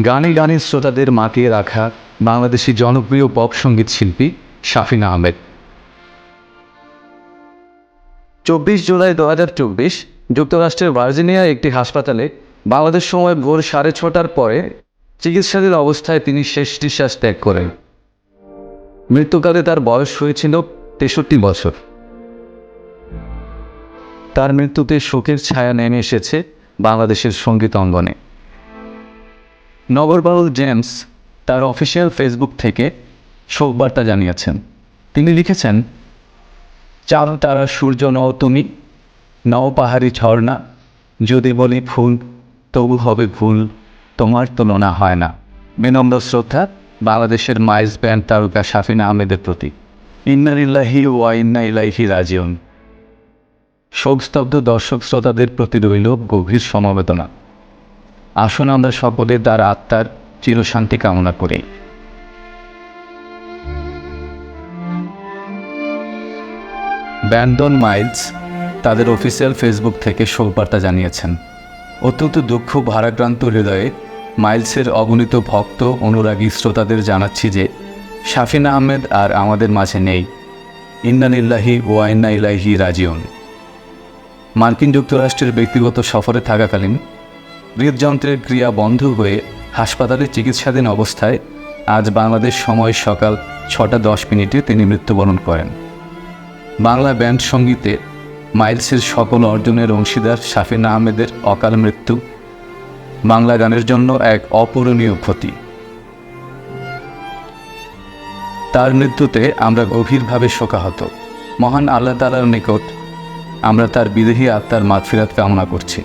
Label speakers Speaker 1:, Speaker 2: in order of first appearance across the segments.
Speaker 1: গানে গানে শ্রোতাদের মাতিয়ে রাখা বাংলাদেশি জনপ্রিয় পপ সংগীত শিল্পী শাফিনা আহমেদ। চব্বিশ জুলাই দু হাজার চব্বিশ যুক্তরাষ্ট্রের ভার্জিনিয়া একটি হাসপাতালে বাংলাদেশ সময় ভোর সাড়ে ছটার পরে চিকিৎসাধীন অবস্থায় তিনি শেষ নিঃশ্বাস ত্যাগ করেন। মৃত্যুকালে তার বয়স হয়েছিল তেষট্টি বছর। তার মৃত্যুতে শোকের ছায়া নেমে এসেছে বাংলাদেশের সংগীত অঙ্গনে। নগরবাউল জেমস তার অফিসিয়াল ফেসবুক থেকে শোকবার্তা জানিয়েছেন। তিনি লিখেছেন, চাঁদ, তারা, সূর্য, নও তুমি, নও পাহাড়ি ঝর্ণা, যদি বলি ফুল, তবু হবে ভুল, তোমার তুলনা হয় না। বিনম্র শ্রদ্ধা বাংলাদেশের মাইস ব্যান্ড তারকা শাফিনা আহমেদের প্রতি ইন্নারিল্লাহি ওয়া ইন্না ইলাইহি রাজিউন। শোকস্তব্ধ দর্শক শ্রোতাদের প্রতি রইল গভীর সমবেদনা। আসুন আমরা সকলে তার আত্মার চিরশান্তি কামনা করি। ব্যান্ডন মাইলস তাদের অফিসিয়াল ফেসবুক থেকে শোকবার্তা জানিয়েছেন, অত্যন্ত দুঃখ ভারাক্রান্ত হৃদয়ে মাইলসের অগণিত ভক্ত, অনুরাগী শ্রোতাদের জানাচ্ছি যে শাফিনা আহমেদ আর আমাদের মাঝে নেই। ইন্নানিল্লাহি ওয়াইন্না ইলাহি রাজিউন। মার্কিন যুক্তরাষ্ট্রের ব্যক্তিগত সফরে থাকাকালীন হৃদযন্ত্রের ক্রিয়া বন্ধ হয়ে হাসপাতালে চিকিৎসাধীন অবস্থায় আজ বাংলাদেশ সময় সকাল ছটা দশ মিনিটে তিনি মৃত্যুবরণ করেন। বাংলা ব্যান্ড সঙ্গীতে মাইলসের সকল অর্জনের অংশীদার শাফিনা আহমেদের অকাল মৃত্যু বাংলা গানের জন্য এক অপূরণীয় ক্ষতি। তার মৃত্যুতে আমরা গভীরভাবে শোকাহত। মহান আল্লাহ তালার নিকট আমরা তার বিদেহী আত্মার মাতফিরাত কামনা করছি।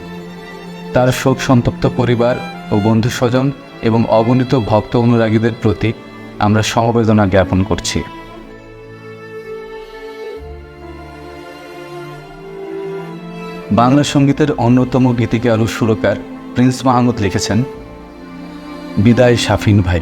Speaker 1: তার শোক সন্তপ্ত পরিবার ও বন্ধু স্বজন এবং অগণিত ভক্ত অনুরাগীদের প্রতি আমরা সমবেদনা জ্ঞাপন করছি। বাংলা সঙ্গীতের অন্যতম গীতিকার ও সুরকার প্রিন্স মাহমুদ লিখেছেন, বিদায় শাফিন ভাই।